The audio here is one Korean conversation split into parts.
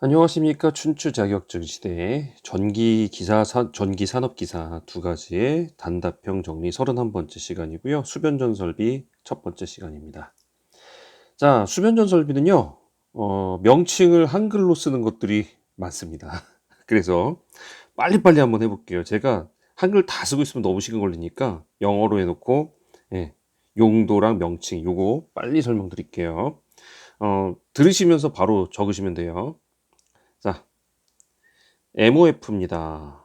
안녕하십니까. 춘추 자격증 시대에 전기 기사, 사- 전기 산업 기사 두 가지의 단답형 정리 31번째 시간이고요. 수변 전설비 첫 번째 시간입니다. 자, 수변 전설비는요. 어, 명칭을 한글로 쓰는 것들이 많습니다. 그래서 빨리빨리 한번 해 볼게요. 제가 한글 다 쓰고 있으면 너무 시간 걸리니까 영어로 해 놓고 예, 용도랑 명칭 요거 빨리 설명드릴게요. 어, 들으시면서 바로 적으시면 돼요. 자, MOF입니다.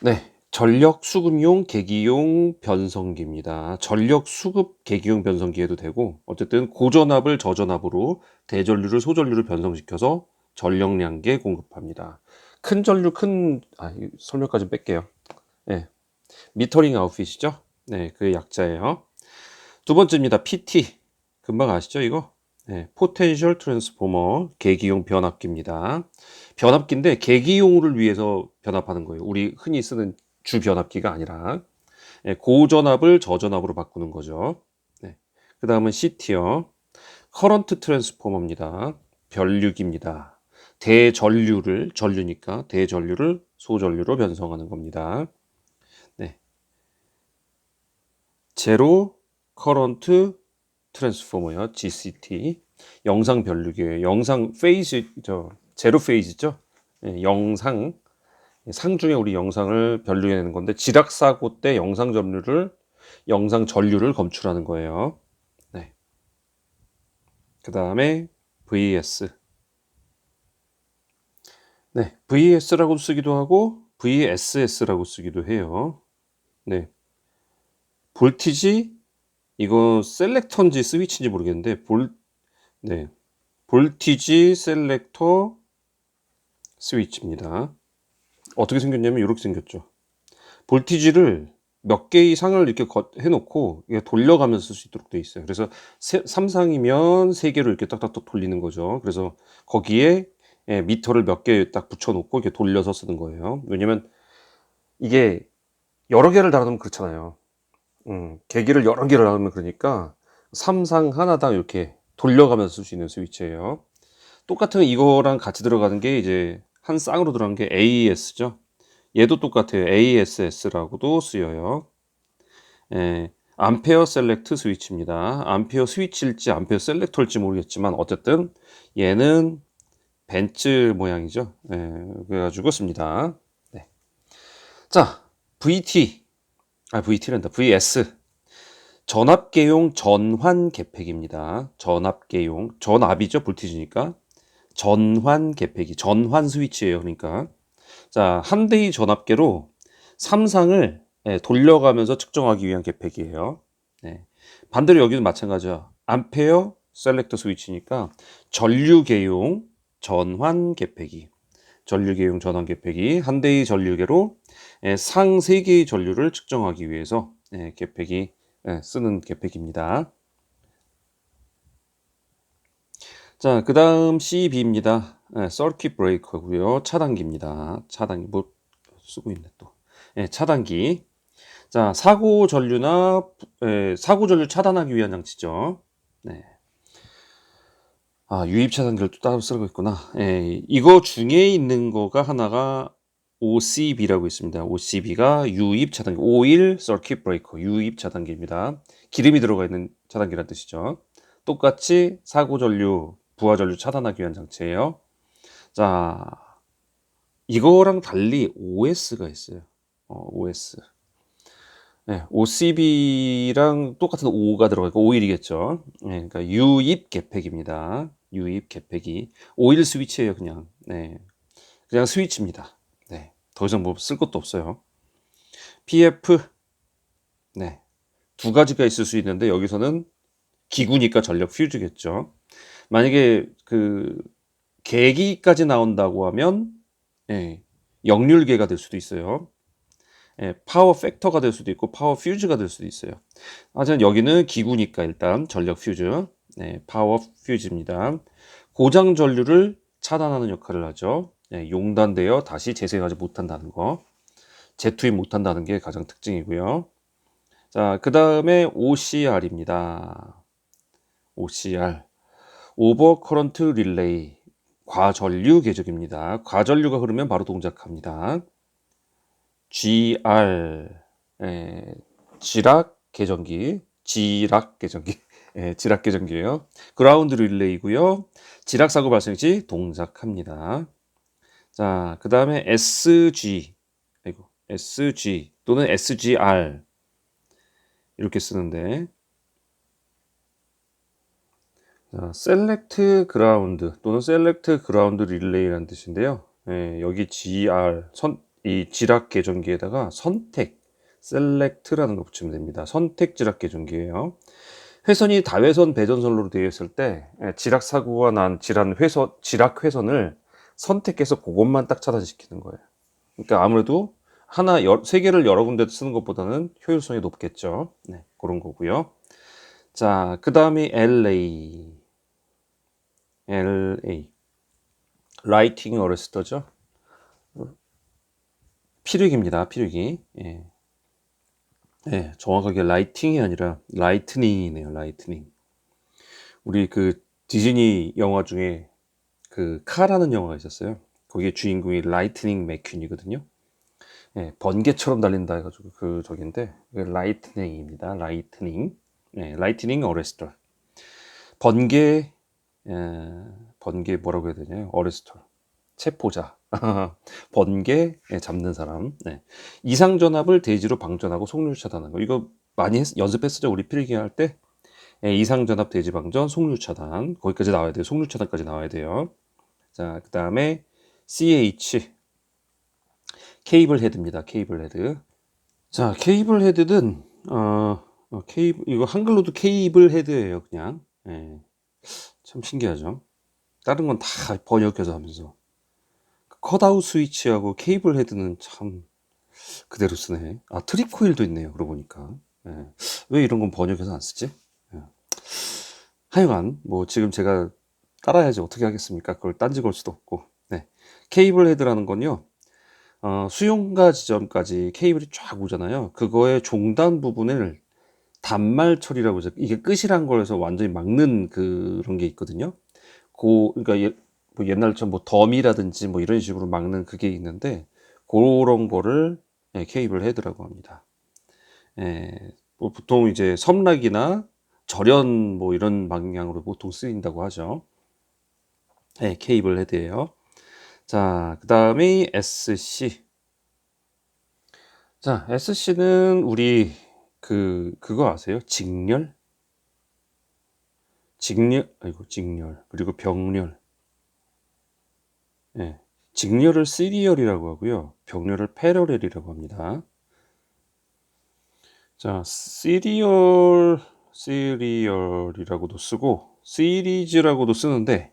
네, 전력 수급용 계기용 변성기입니다. 전력 수급 계기용 변성기 해도 되고 어쨌든 고전압을 저전압으로 대전류를 소전류를 변성시켜서 전력량계 공급합니다. 큰 전류 큰 아, 이 설명까지 뺄게요. 네, 미터링 아웃핏이죠. 네, 그 약자예요. 두 번째입니다. PT 금방 아시죠 이거? 네, 포텐셜 트랜스포머 계기용 변압기입니다. 변압기인데 계기용을 위해서 변압하는 거예요. 우리 흔히 쓰는 주 변압기가 아니라 네, 고전압을 저전압으로 바꾸는 거죠. 네. 그 다음은 CT요. 커런트 트랜스포머입니다. 변류기입니다. 대전류를 전류니까 대전류를 소전류로 변성하는 겁니다. 네. 제로 커런트 트랜스포머요. GCT. 영상 변류기예요. 영상 페이즈 저 제로 페이즈죠. 예, 영상 상 중에 우리 영상을 변류해내는 건데 지락 사고 때 영상 전류를 영상 전류를 검출하는 거예요. 네. 그 다음에 VS. 네, VS라고 쓰기도 하고 VSS라고 쓰기도 해요. 네. 볼티지 이거 셀렉터인지 스위치인지 모르겠는데 볼 네. 볼티지 셀렉터 스위치입니다. 어떻게 생겼냐면 이렇게 생겼죠. 볼티지를 몇개 이상을 이렇게 거- 해놓고 돌려가면서 쓸 수 있도록 돼 있어요. 그래서 세, 삼상이면 세 개로 이렇게 딱딱딱 돌리는 거죠. 그래서 거기에 예, 미터를 몇 개 딱 붙여놓고 이렇게 돌려서 쓰는 거예요. 왜냐면 이게 여러 개를 달아놓으면 그렇잖아요. 음, 계기를 여러 개를 하면 그러니까 삼상 하나당 이렇게 돌려가면서 쓸 수 있는 스위치예요. 똑같은 이거랑 같이 들어가는 게 이제 한 쌍으로 들어가는 게 AES죠. 얘도 똑같아요. ASS라고도 쓰여요. 예, 암페어 셀렉트 스위치입니다. 암페어 스위치일지 암페어 셀렉터일지 모르겠지만 어쨌든 얘는 벤츠 모양이죠. 예, 그래가지고 씁니다. 네. 자, VT 아, VT란다. VS. 전압계용 전환 개폐기입니다. 전압계용. 전압이죠. 볼티지니까. 전환 개폐기. 전환 스위치예요. 그러니까. 자, 한 대의 전압계로 삼상을 예, 돌려가면서 측정하기 위한 개폐기예요. 네. 반대로 여기도 마찬가지야. 암페어 셀렉터 스위치니까 전류계용 전환 개폐기. 전류계용 전환 개폐기. 한 대의 전류계로 예, 상 3개의 전류를 측정하기 위해서 예, 개폐기 예, 쓰는 개폐기입니다. 자, 그 다음 CB입니다. 예, 서킷 브레이커고요. 차단기입니다. 차단기 뭐 쓰고 있네 또. 예, 차단기. 자, 사고 전류나 예, 사고 전류 차단하기 위한 장치죠. 네. 아, 유입 차단기를 또 따로 쓰고 있구나. 예, 이거 중에 있는 거가 하나가 OCB라고 있습니다. OCB가 유입 차단기, 오일 서킷 브레이커, 유입 차단기입니다. 기름이 들어가 있는 차단기란 뜻이죠. 똑같이 사고 전류, 부하 전류 차단하기 위한 장치예요. 자, 이거랑 달리 OS가 있어요. 어, OS. 네, OCB랑 똑같은 O가 들어가니까 오일이겠죠. 네, 그러니까 유입 개폐기입니다. 유입 개폐기. 오일 스위치예요, 그냥. 네. 그냥 스위치입니다. 네. 더 이상 뭐 쓸 것도 없어요. PF. 네. 두 가지가 있을 수 있는데 여기서는 기구니까 전력 퓨즈겠죠. 만약에 그 계기까지 나온다고 하면 예, 역률계가 될 수도 있어요. 예, 파워 팩터가 될 수도 있고 파워 퓨즈가 될 수도 있어요. 하지만 여기는 기구니까 일단 전력 퓨즈, 네, 파워 퓨즈입니다. 고장 전류를 차단하는 역할을 하죠. 예, 용단되어 다시 재생하지 못한다는 거, 재투입 못한다는 게 가장 특징이고요. 자, 그 다음에 OCR입니다. OCR. 오버 커런트 릴레이 과전류 계적입니다. 과전류가 흐르면 바로 동작합니다. GR 에, 지락 계전기 지락 계전기 예, 지락 계전기예요. 그라운드 릴레이고요. 지락 사고 발생 시 동작합니다. 자, 그 다음에 SG 아이고 SG 또는 SGR 이렇게 쓰는데 자, 셀렉트 그라운드 또는 셀렉트 그라운드 릴레이라는 뜻인데요. 예, 여기 GR 선, 이 지락 계전기에다가 선택 셀렉트라는 거 붙이면 됩니다. 선택 지락 계전기예요. 회선이 다회선 배전선로로 되어 있을 때 예, 지락 사고가 난 지란 회선 지락 회선을 선택해서 그것만 딱 차단시키는 거예요. 그러니까 아무래도 하나 여, 세 개를 여러 군데 쓰는 것보다는 효율성이 높겠죠. 네, 그런 거고요. 자, 그 다음이 LA. LA. 라이팅 어레스터죠. 피륙입니다. 피륙이. 예. 예, 정확하게 라이팅이 아니라 라이트닝이네요. 라이트닝. 우리 그 디즈니 영화 중에 그 카라는 영화가 있었어요. 거기에 주인공이 라이트닝 맥퀸이거든요. 예, 번개처럼 달린다 해가지고 그 저긴데 라이트닝입니다. 라이트닝. 예, 라이트닝 어레스터. 번개 예, 번개 뭐라고 해야 되냐? 어레스터. 체포자. 번개 예, 잡는 사람. 네. 이상 전압을 대지로 방전하고 속류 차단하는 거. 이거 많이 했, 연습했었죠. 우리 필기 할 때. 예, 이상 전압 대지 방전, 속류 차단. 거기까지 나와야 돼요. 속류 차단까지 나와야 돼요. 자, 그 다음에 CH 케이블 헤드입니다. 케이블 헤드. 자, 케이블 헤드는 어, 어 케이블 이거 한글로도 케이블 헤드예요, 그냥. 예. 참 신기하죠. 다른 건 다 번역해서 하면서 컷아웃 스위치하고 케이블 헤드는 참 그대로 쓰네. 아 트리코일도 있네요. 그러고 보니까 예. 왜 이런 건 번역해서 안 쓰지? 예. 하여간 뭐 지금 제가 따라야지 어떻게 하겠습니까? 그걸 딴지 걸 수도 없고. 네. 케이블 헤드라는 건요. 어, 수용가 지점까지 케이블이 쫙 오잖아요. 그거의 종단 부분을 단말 처리라고 해서 이게 끝이란 거에서 완전히 막는 그런 게 있거든요. 고 그러니까 예, 뭐 옛날처럼 뭐 덤이라든지 뭐 이런 식으로 막는 그게 있는데 그런 거를 예, 케이블 헤드라고 합니다. 예, 뭐 보통 이제 섬락이나 절연 뭐 이런 방향으로 보통 쓰인다고 하죠. 예, 케이블 헤드예요. 자, 그 다음에 SC. 자, SC는 우리 그 그거 아세요? 직렬? 직렬, 아이고 직렬 그리고 병렬. 예, 직렬을 시리얼이라고 하고요. 병렬을 패러렐이라고 합니다. 자, 시리얼, 시리얼이라고도 쓰고 시리즈라고도 쓰는데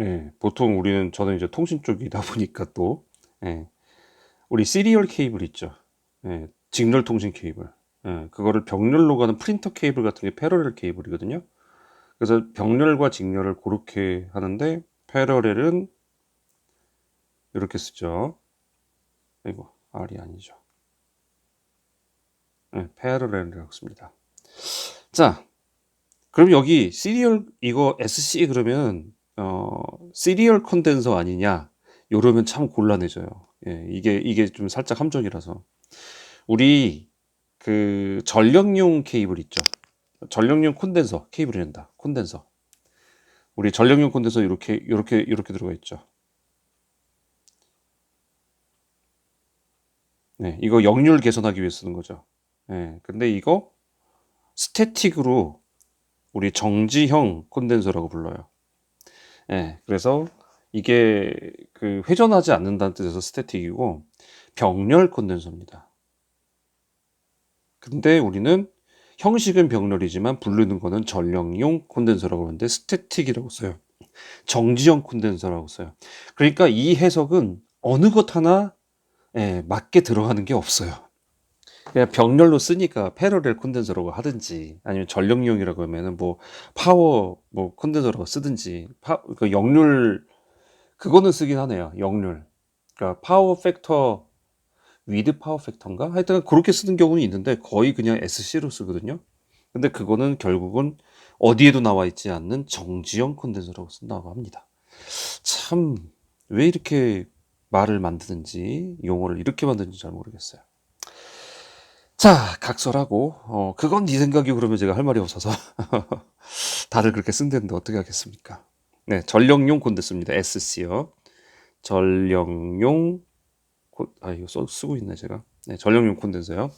예, 보통 우리는 저는 이제 통신 쪽이다 보니까 또 예, 우리 시리얼 케이블 있죠. 예, 직렬 통신 케이블. 예, 그거를 병렬로 가는 프린터 케이블 같은 게 패러렐 케이블이거든요. 그래서 병렬과 직렬을 그렇게 하는데 패러렐은 이렇게 쓰죠. 이거 R이 아니죠. 네, 패러렐이라고 씁니다. 자, 그럼 여기 시리얼 이거 SC 그러면 어, 시리얼 컨덴서 아니냐? 요러면 참 곤란해져요. 예, 이게 이게 좀 살짝 함정이라서 우리 그 전력용 케이블 있죠. 전력용 콘덴서 케이블이 된다. 콘덴서. 우리 전력용 콘덴서 이렇게 이렇게 이렇게 들어가 있죠. 네, 이거 역률 개선하기 위해 쓰는 거죠. 네, 근데 이거 스태틱으로 우리 정지형 콘덴서라고 불러요. 네, 그래서 이게 그 회전하지 않는다는 뜻에서 스태틱이고 병렬 콘덴서입니다. 근데 우리는 형식은 병렬이지만 부르는 거는 전력용 콘덴서라고 하는데 스태틱이라고 써요. 정지형 콘덴서라고 써요. 그러니까 이 해석은 어느 것 하나 예, 맞게 들어가는 게 없어요. 그냥 병렬로 쓰니까 패러렐 콘덴서라고 하든지 아니면 전력용이라고 하면은 뭐 파워 뭐 콘덴서라고 쓰든지 파, 그 역률 그거는 쓰긴 하네요. 역률. 그러니까 파워 팩터 위드 파워 팩터인가? 하여튼 그렇게 쓰는 경우는 있는데 거의 그냥 SC로 쓰거든요. 근데 그거는 결국은 어디에도 나와 있지 않는 정지형 콘덴서라고 쓴다고 합니다. 참, 왜 이렇게 말을 만드는지, 용어를 이렇게 만드는지 잘 모르겠어요. 자, 각설하고, 어, 그건 네 생각이 그러면 제가 할 말이 없어서. 다들 그렇게 쓴다는데 어떻게 하겠습니까? 네, 전력용 콘덴서입니다. SC요. 전력용, 콘- 아, 이거 써, 쓰고 있네, 제가. 네, 전력용 콘덴서요.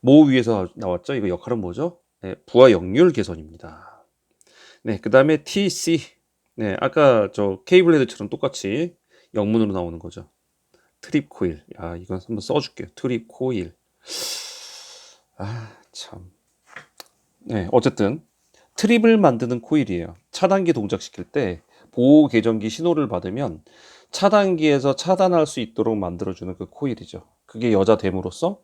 모 위에서 나왔죠? 이거 역할은 뭐죠? 네, 부하 역률 개선입니다. 네, 그 다음에 TC. 네, 아까 저 케이블 헤드처럼 똑같이 영문으로 나오는 거죠. 트립 코일. 아, 이건 한번 써줄게요. 트립 코일. 아, 참. 네, 어쨌든 트립을 만드는 코일이에요. 차단기 동작시킬 때 보호 계전기 신호를 받으면 차단기에서 차단할 수 있도록 만들어주는 그 코일이죠. 그게 여자 됨으로써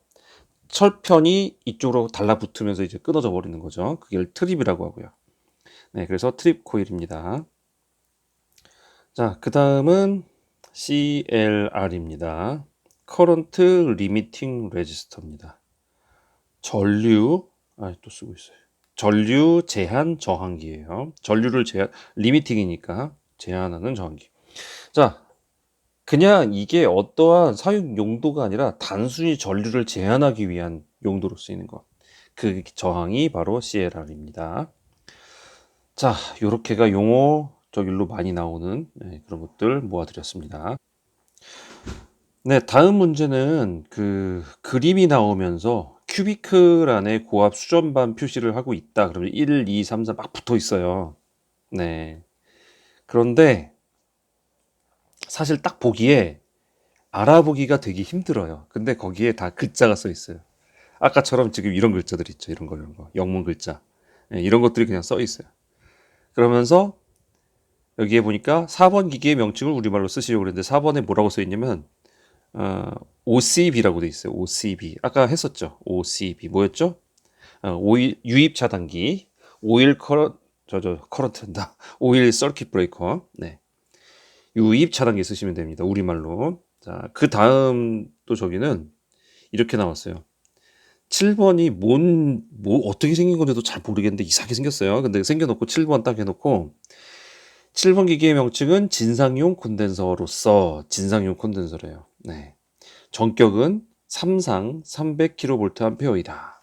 철편이 이쪽으로 달라붙으면서 이제 끊어져 버리는 거죠. 그게 트립이라고 하고요. 네, 그래서 트립 코일입니다. 자, 그 다음은 CLR입니다. Current Limiting Resistor입니다. 전류, 아, 또 쓰고 있어요. 전류 제한 저항기예요. 전류를 제한, 리미팅이니까 제한하는 저항기. 자, 그냥 이게 어떠한 사용 용도가 아니라 단순히 전류를 제한하기 위한 용도로 쓰이는 것. 그 저항이 바로 CLR입니다. 자, 요렇게가 용어 저길로 많이 나오는 네, 그런 것들 모아드렸습니다. 네, 다음 문제는 그 그림이 나오면서 큐비클 안에 고압 수전반 표시를 하고 있다. 그러면 1, 2, 3, 4 막 붙어 있어요. 네. 그런데 사실 딱 보기에 알아보기가 되게 힘들어요. 근데 거기에 다 글자가 써 있어요. 아까처럼 지금 이런 글자들 있죠. 이런 거, 이런 거. 영문 글자. 네, 이런 것들이 그냥 써 있어요. 그러면서 여기에 보니까 4번 기기의 명칭을 우리말로 쓰시려고 그랬는데 4번에 뭐라고 써 있냐면 어, OCB라고 돼 있어요. OCB. 아까 했었죠. OCB. 뭐였죠? 어, 오일 유입 차단기, 오일 커런 저저 커런트다. 오일 서킷 브레이커. 네. 유입 차단기 쓰시면 됩니다. 우리말로. 자, 그 다음 또 저기는 이렇게 나왔어요. 7번이 뭔, 뭐, 어떻게 생긴 건지도 잘 모르겠는데 이상하게 생겼어요. 근데 생겨놓고 7번 딱 해놓고 7번 기기의 명칭은 진상용 콘덴서로서 진상용 콘덴서래요. 네. 전격은 3상 300kVA이다.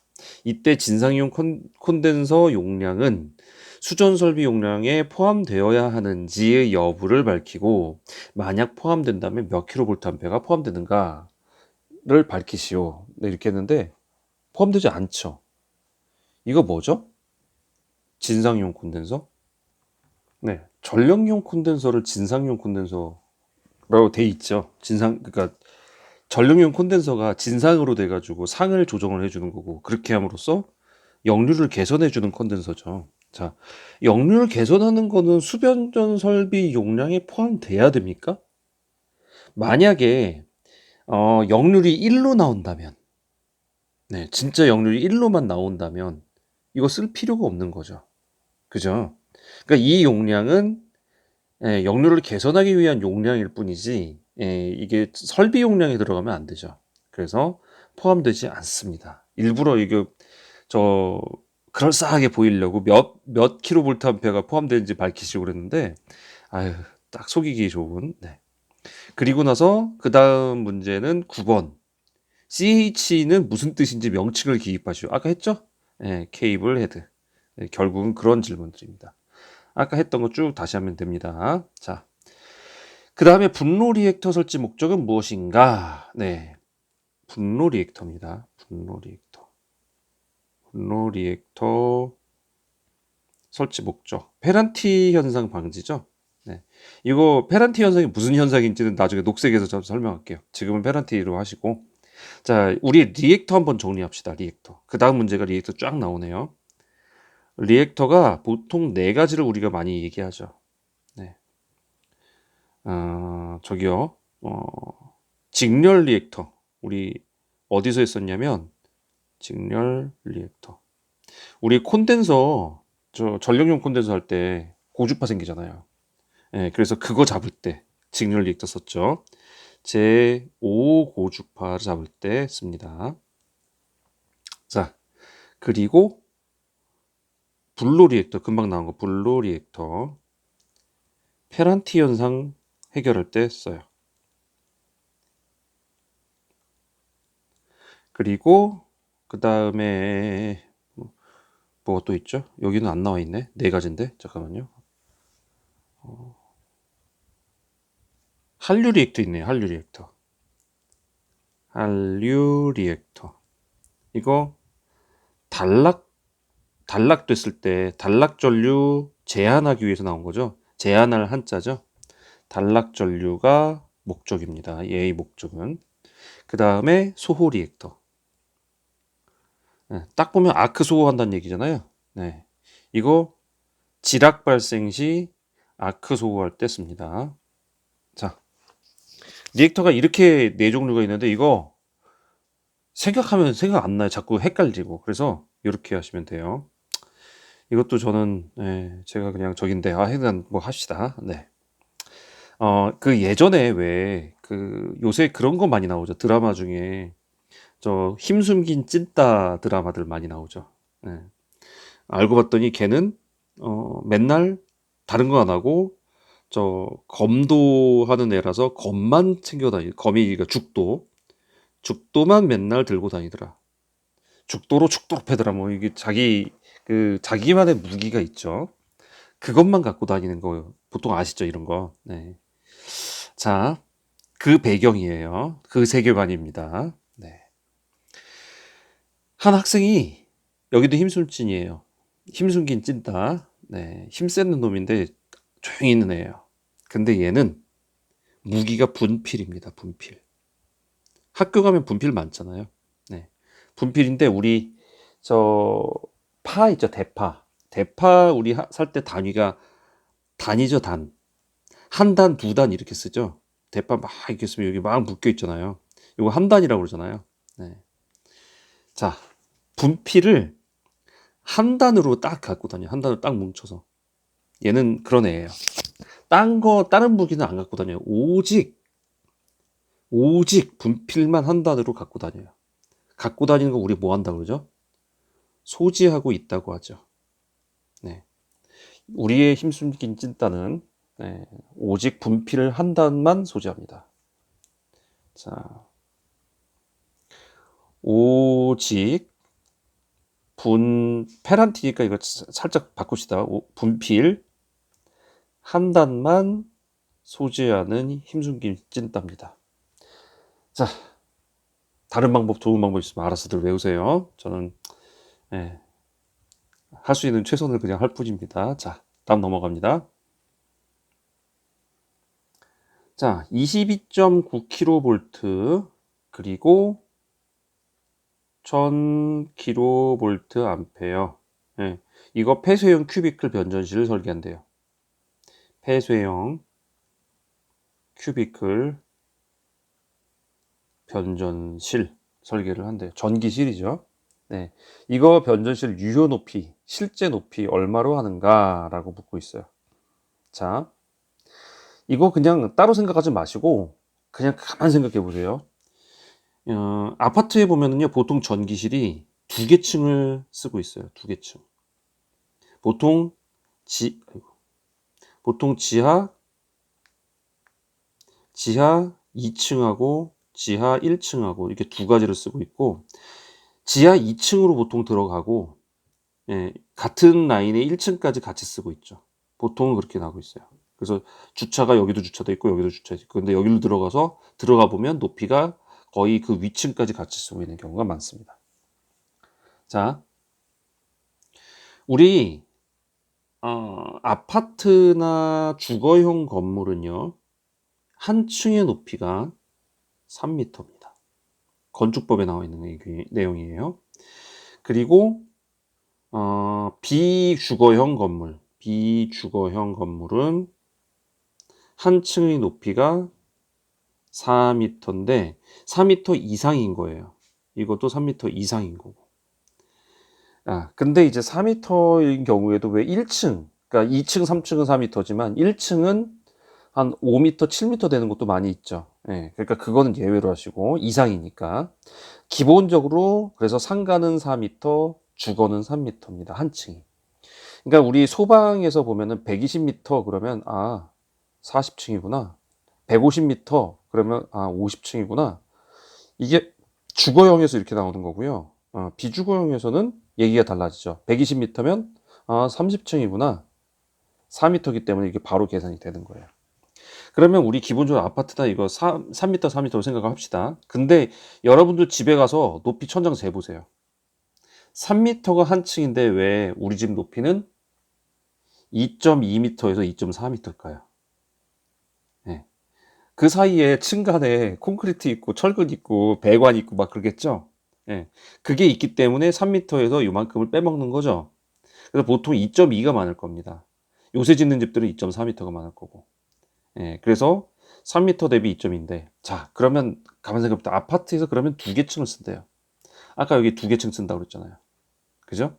이때 진상용 콘, 콘덴서 용량은 수전 설비 용량에 포함되어야 하는지의 여부를 밝히고 만약 포함된다면 몇 kVA가 포함되는가를 밝히시오. 네, 이렇게 했는데 포함되지 않죠. 이거 뭐죠? 진상용 콘덴서? 네, 전력용 콘덴서를 진상용 콘덴서 라고 돼 있죠. 진상 그러니까 전력용 콘덴서가 진상으로 돼 가지고 상을 조정을 해 주는 거고 그렇게 함으로써 역류를 개선해 주는 콘덴서죠. 자, 역류를 개선하는 거는 수변전 설비 용량에 포함돼야 됩니까? 만약에 어, 역률이 1로 나온다면 네, 진짜 역률이 1로만 나온다면 이거 쓸 필요가 없는 거죠. 그죠? 그러니까 이 용량은 예, 역률을 개선하기 위한 용량일 뿐이지 예, 이게 설비 용량에 들어가면 안 되죠. 그래서 포함되지 않습니다. 일부러 이게 저 그럴싸하게 보이려고 몇 몇 킬로볼트 암페어가 포함되는지 밝히시고 그랬는데 아유 딱 속이기 좋은 네. 그리고 나서 그 다음 문제는 9번 CH는 무슨 뜻인지 명칭을 기입하시오. 아까 했죠? 예, 케이블 헤드. 예, 결국은 그런 질문들입니다. 아까 했던 거 쭉 다시 하면 됩니다. 자, 그 다음에 분로 리액터 설치 목적은 무엇인가? 네, 분로 리액터입니다. 분로 리액터. 분로 리액터 설치 목적. 페란티 현상 방지죠. 네, 이거 페란티 현상이 무슨 현상인지는 나중에 녹색에서 좀 설명할게요. 지금은 페란티로 하시고. 자, 우리 리액터 한번 정리합시다. 리액터. 그 다음 문제가 리액터 쫙 나오네요. 리액터가 보통 네 가지를 우리가 많이 얘기하죠. 네. 어, 저기요. 어, 직렬 리액터. 우리 어디서 했었냐면 직렬 리액터. 우리 콘덴서 저 전력용 콘덴서 할 때 고주파 생기잖아요. 예, 그래서 그거 잡을 때 직렬 리액터 썼죠. 제 5 고주파를 잡을 때 씁니다. 자, 그리고 블로 리액터 금방 나온 거 블로 리액터 페란티 현상 해결할 때 써요. 그리고 그 다음에 뭐가 또 있죠? 여기는 안 나와 있네. 네 가지인데 잠깐만요. 어. 한류 리액터 있네요. 한류 리액터. 한류 리액터. 이거 단락 단락됐을 때 단락 전류 제한하기 위해서 나온 거죠. 제한할 한자죠. 단락 전류가 목적입니다. 얘의 목적은. 그 다음에 소호 리액터. 네, 딱 보면 아크 소호한다는 얘기잖아요. 네. 이거 지락 발생 시 아크 소호할 때 씁니다. 자. 리액터가 이렇게 네 종류가 있는데 이거 생각하면 생각 안 나요. 자꾸 헷갈리고. 그래서 이렇게 하시면 돼요. 이것도 저는 네, 제가 그냥 저긴데 아 일단 뭐 합시다. 네. 어그 예전에 왜 그 요새 그런 거 많이 나오죠. 드라마 중에 저 힘숨긴 찐따 드라마들 많이 나오죠. 네. 알고 봤더니 걔는 어 맨날 다른 거 안 하고 저 검도 하는 애라서 검만 챙겨 다니 검이 그러니까 죽도 죽도만 맨날 들고 다니더라. 죽도로 죽도로 패더라. 뭐 이게 자기 그 자기만의 무기가 있죠. 그것만 갖고 다니는 거 보통 아시죠 이런 거. 네. 자, 그 배경이에요. 그 세계관입니다. 네. 한 학생이 여기도 힘순찐이에요. 힘순긴 찐따. 네. 힘센 놈인데 조용히 있는 애예요. 근데 얘는 무기가 분필입니다. 분필. 학교 가면 분필 많잖아요. 네. 분필인데 우리 저 파 있죠 대파. 대파 우리 살 때 단위가 단이죠 단. 한 단 두 단 이렇게 쓰죠. 대파 막 이렇게 쓰면 여기 막 묶여 있잖아요. 이거 한 단이라고 그러잖아요. 네. 자 분필을 한 단으로 딱 갖고 다녀. 한 단으로 딱 뭉쳐서. 얘는 그런 애예요. 딴 거 다른 무기는 안 갖고 다녀요. 오직 오직 분필만 한 단으로 갖고 다녀요. 갖고 다니는 거 우리 뭐 한다 그러죠 소지하고 있다고 하죠. 네. 우리의 힘숨긴 찐따는 네, 오직 분필을 한 단만 소지합니다. 자, 오직 분 페란티니까 이거 살짝 바꿉시다. 오, 분필 한 단만 소지하는 힘숨긴 찐따입니다. 자, 다른 방법, 좋은 방법 있으면 알아서들 외우세요. 저는 예. 할 수 있는 최선을 그냥 할 뿐입니다. 자, 다음 넘어갑니다. 자, 22.9kV 그리고 1000kV 암페어. 예. 이거 폐쇄형 큐비클 변전실을 설계한대요. 폐쇄형 큐비클 변전실 설계를 한대요. 전기실이죠. 네. 이거 변전실 유효 높이, 실제 높이 얼마로 하는가라고 묻고 있어요. 자, 이거 그냥 따로 생각하지 마시고 그냥 가만 생각해 보세요. 어, 아파트에 보면은요, 보통 전기실이 두 개 층을 쓰고 있어요. 두 개 층. 보통 지, 보통 지하, 지하 2층하고 지하 1층하고 이렇게 두 가지를 쓰고 있고, 지하 2층으로 보통 들어가고 예, 같은 라인에 1층까지 같이 쓰고 있죠. 보통은 그렇게 나오고 있어요. 그래서 주차가 여기도 주차돼 있고 여기도 주차돼 있고 근데 여기로 들어가서 들어가 보면 높이가 거의 그 위층까지 같이 쓰고 있는 경우가 많습니다. 자, 우리 어, 아파트나 주거용 건물은요 한 층의 높이가 3m입니다. 건축법에 나와 있는 내용이에요. 그리고 어, 비주거형 건물, 비주거형 건물은 한 층의 높이가 4m인데 4m 이상인 거예요. 이것도 3m 이상인 거고. 아, 근데 이제 4m인 경우에도 왜 1층, 그러니까 2층, 3층은 4m지만 1층은 한 5m, 7m 되는 것도 많이 있죠. 예, 그러니까 그거는 예외로 하시고 이상이니까 기본적으로 그래서 상가는 4m, 주거는 3m입니다. 한 층이. 그러니까 우리 소방에서 보면은 120m 그러면 아 40층이구나. 150m 그러면 아 50층이구나. 이게 주거형에서 이렇게 나오는 거고요. 어, 비주거형에서는 얘기가 달라지죠. 120m면 아 30층이구나. 4m이기 때문에 이게 바로 계산이 되는 거예요. 그러면 우리 기본적으로 아파트다 이거 3, 3m, 4m로 생각합시다. 근데 여러분들 집에 가서 높이 천장 재보세요. 3m가 한 층인데 왜 우리 집 높이는 2.2m에서 2.4m일까요? 네. 그 사이에 층간에 콘크리트 있고 철근 있고 배관 있고 막 그러겠죠? 네. 그게 있기 때문에 3m에서 이만큼을 빼먹는 거죠. 그래서 보통 2.2가 많을 겁니다. 요새 짓는 집들은 2.4m가 많을 거고. 예, 그래서 3m 대비 2.2인데, 자, 그러면 가만 생각해보다 아파트에서 그러면 두 개 층을 쓴대요. 아까 여기 두 개 층 쓴다고 그랬잖아요. 그죠?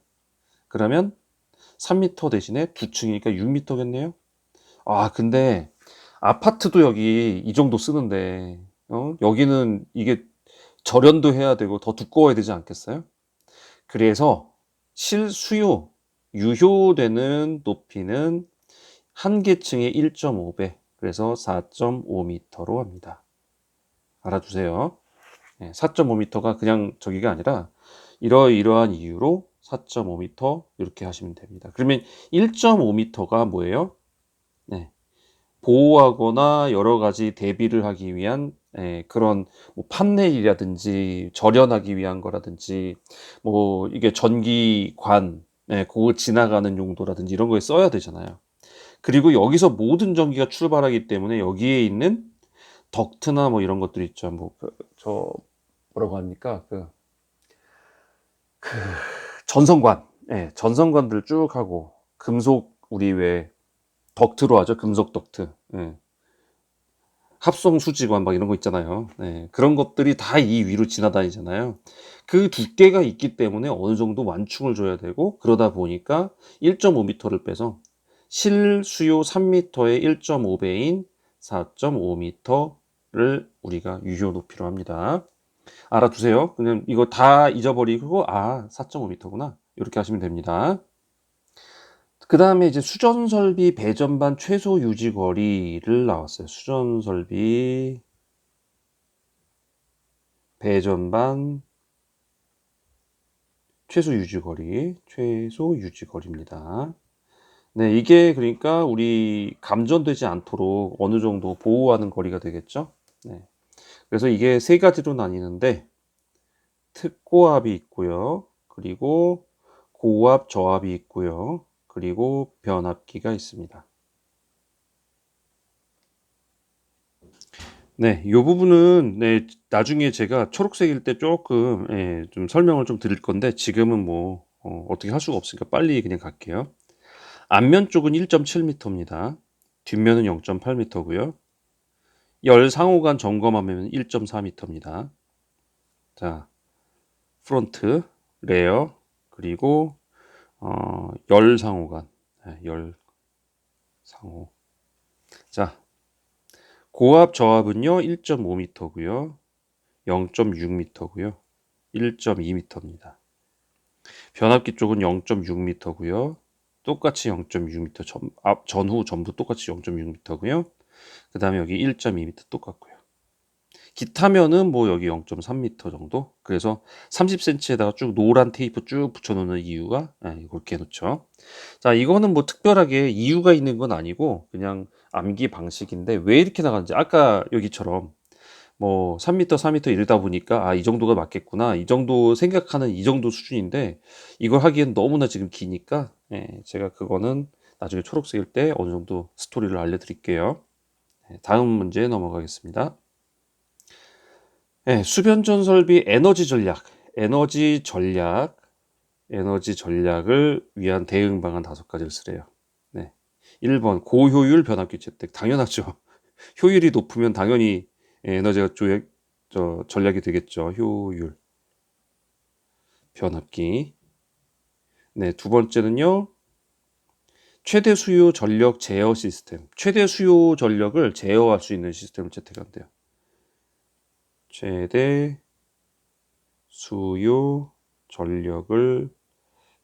그러면 3m 대신에 두 층이니까 6m겠네요. 아, 근데 아파트도 여기 이 정도 쓰는데, 어? 여기는 이게 절연도 해야 되고 더 두꺼워야 되지 않겠어요? 그래서 실수요, 유효되는 높이는 한 개층의 1.5배, 그래서 4.5m로 합니다. 알아두세요. 4.5m가 그냥 저기가 아니라 이러이러한 이유로 4.5m 이렇게 하시면 됩니다. 그러면 1.5m가 뭐예요? 네. 보호하거나 여러 가지 대비를 하기 위한 예, 그런 뭐 판넬이라든지 절연하기 위한 거라든지 뭐 이게 전기관 예, 그거 지나가는 용도라든지 이런 거에 써야 되잖아요. 그리고 여기서 모든 전기가 출발하기 때문에 여기에 있는 덕트나 뭐 이런 것들 있죠. 뭐 저 뭐라고 합니까? 그, 그 전선관, 예, 전선관들 쭉 하고 금속 우리 왜 덕트로 하죠. 금속 덕트. 예. 합성 수지관 막 이런 거 있잖아요. 예, 그런 것들이 다 이 위로 지나다니잖아요. 그 두께가 있기 때문에 어느 정도 완충을 줘야 되고 그러다 보니까 1.5m를 빼서 실수요 3m의 1.5배인 4.5m를 우리가 유효 높이로 합니다. 알아두세요. 그냥 이거 다 잊어버리고 아 4.5m구나 이렇게 하시면 됩니다. 그 다음에 이제 수전 설비 배전반 최소 유지 거리를 나왔어요. 수전 설비 배전반 최소 유지 거리, 최소 유지 거리입니다. 네, 이게 그러니까 우리 감전되지 않도록 어느 정도 보호하는 거리가 되겠죠. 네. 그래서 이게 세 가지로 나뉘는데 특고압이 있고요. 그리고 고압 저압이 있고요. 그리고 변압기가 있습니다. 네, 이 부분은 네, 나중에 제가 초록색일 때 조금 예, 좀 설명을 좀 드릴 건데 지금은 뭐 어, 어떻게 할 수가 없으니까 빨리 그냥 갈게요. 앞면 쪽은 1.7m입니다. 뒷면은 0.8m고요. 열 상호간 점검하면 1.4m입니다. 자, 프론트, 레어, 그리고 어, 열 상호간, 네, 열 상호. 자, 고압 저압은요 1.5m고요. 0.6m고요. 1.2m입니다. 변압기 쪽은 0.6m고요. 똑같이 0.6m 전, 앞, 전후 전부 똑같이 0.6m고요. 그 다음에 여기 1.2m 똑같고요. 기타면은 뭐 여기 0.3m 정도. 그래서 30cm에다가 쭉 노란 테이프 쭉 붙여놓는 이유가 네, 이렇게 해놓죠. 자, 이거는 뭐 특별하게 이유가 있는 건 아니고 그냥 암기 방식인데 왜 이렇게 나가는지 아까 여기처럼 뭐 3m, 4m 이러다 보니까 아, 이 정도가 맞겠구나. 이 정도 생각하는 이 정도 수준인데 이걸 하기엔 너무나 지금 기니까 예, 제가 그거는 나중에 초록색일 때 어느 정도 스토리를 알려드릴게요. 예, 다음 문제 넘어가겠습니다. 예, 수변전 설비 에너지 전략, 에너지 전략, 에너지 전략을 위한 대응 방안 다섯 가지를 쓰래요. 네. 1번 고효율 변압기 채택 당연하죠. 효율이 높으면 당연히 에너지가 조약, 저, 전략이 되겠죠. 효율 변압기. 네, 두 번째는요. 최대 수요 전력 제어 시스템. 최대 수요 전력을 제어할 수 있는 시스템을 채택한대요. 최대 수요 전력을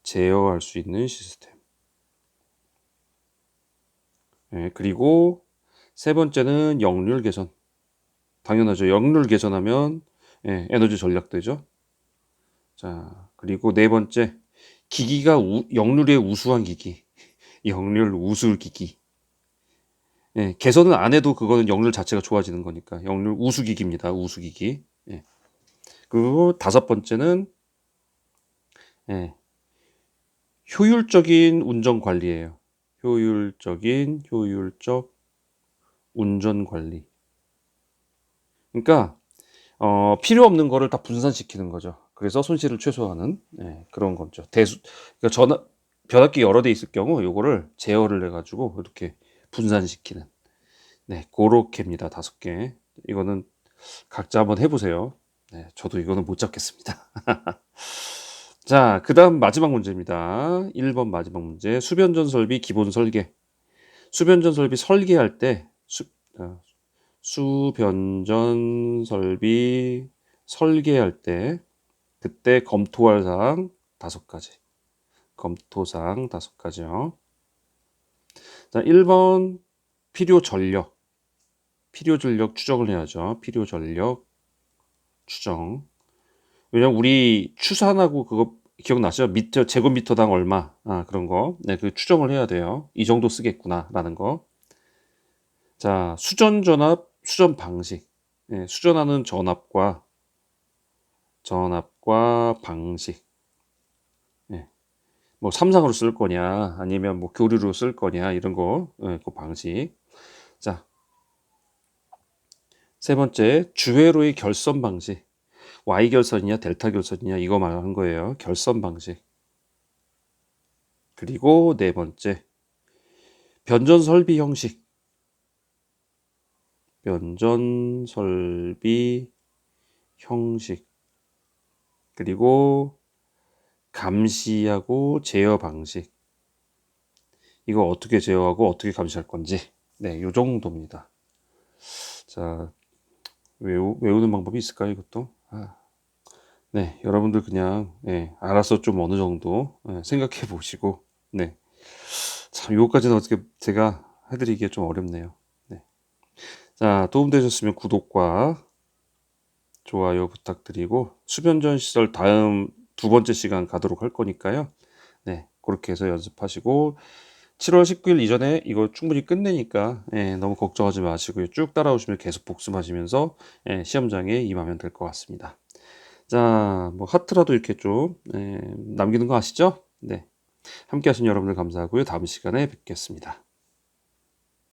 제어할 수 있는 시스템. 예, 그리고 세 번째는 역률 개선. 당연하죠. 역률 개선하면 예, 에너지 절약되죠. 자, 그리고 네 번째 기기가 우, 역률의 우수한 기기. 역률 우수 기기. 예, 개선은 안 해도 그거는 역률 자체가 좋아지는 거니까 역률 우수 기기입니다. 우수 기기. 예. 그리고 다섯 번째는 예, 효율적인 운전 관리예요. 효율적인 효율적 운전 관리. 그러니까 어, 필요 없는 거를 다 분산시키는 거죠. 그래서 손실을 최소화하는 예, 그런 거죠. 대수 그러니까 전압 변압기 여러 대 있을 경우 요거를 제어를 해 가지고 이렇게 분산시키는 네, 고렇게입니다. 다섯 개. 이거는 각자 한번 해 보세요. 네, 저도 이거는 못 잡겠습니다. 자, 그다음 마지막 문제입니다. 1번 마지막 문제. 수변 전 설비 기본 설계. 수변 전 설비 설계할 때 수, 어, 수변전 설비 설계할 때 그때 검토할 사항 다섯 가지. 검토 사항 다섯 가지요. 자, 1번 필요 전력. 필요 전력 추정을 해야죠. 필요 전력 추정. 왜냐면 우리 추산하고 그거 기억나시죠? 미터 제곱미터당 얼마 아, 그런 거. 네, 그 추정을 해야 돼요. 이 정도 쓰겠구나라는 거. 자, 수전 전압, 수전 방식. 네, 수전하는 전압과 전압과 방식. 네. 뭐 삼상으로 쓸 거냐, 아니면 뭐 교류로 쓸 거냐 이런 거, 네, 그 방식. 자, 세 번째 주회로의 결선 방식. Y 결선이냐 델타 결선이냐 이거 말하는 거예요. 결선 방식. 그리고 네 번째 변전 설비 형식. 변전 설비 형식. 그리고 감시하고 제어 방식. 이거 어떻게 제어하고 어떻게 감시할 건지. 네, 요 정도입니다. 자, 외우, 외우는 방법이 있을까요, 이것도? 아. 네, 여러분들 그냥, 네, 알아서 좀 어느 정도 네, 생각해 보시고, 네. 참, 요거까지는 어떻게 제가 해드리기에 좀 어렵네요. 네. 자, 도움되셨으면 구독과 좋아요 부탁드리고, 수변전 시설 다음 두 번째 시간 가도록 할 거니까요. 네, 그렇게 해서 연습하시고, 7월 19일 이전에 이거 충분히 끝내니까 예, 너무 걱정하지 마시고요. 쭉 따라오시면 계속 복습하시면서 예, 시험장에 임하면 될 것 같습니다. 자, 뭐 하트라도 이렇게 좀 예, 남기는 거 아시죠? 네. 함께 하신 여러분들 감사하고요. 다음 시간에 뵙겠습니다.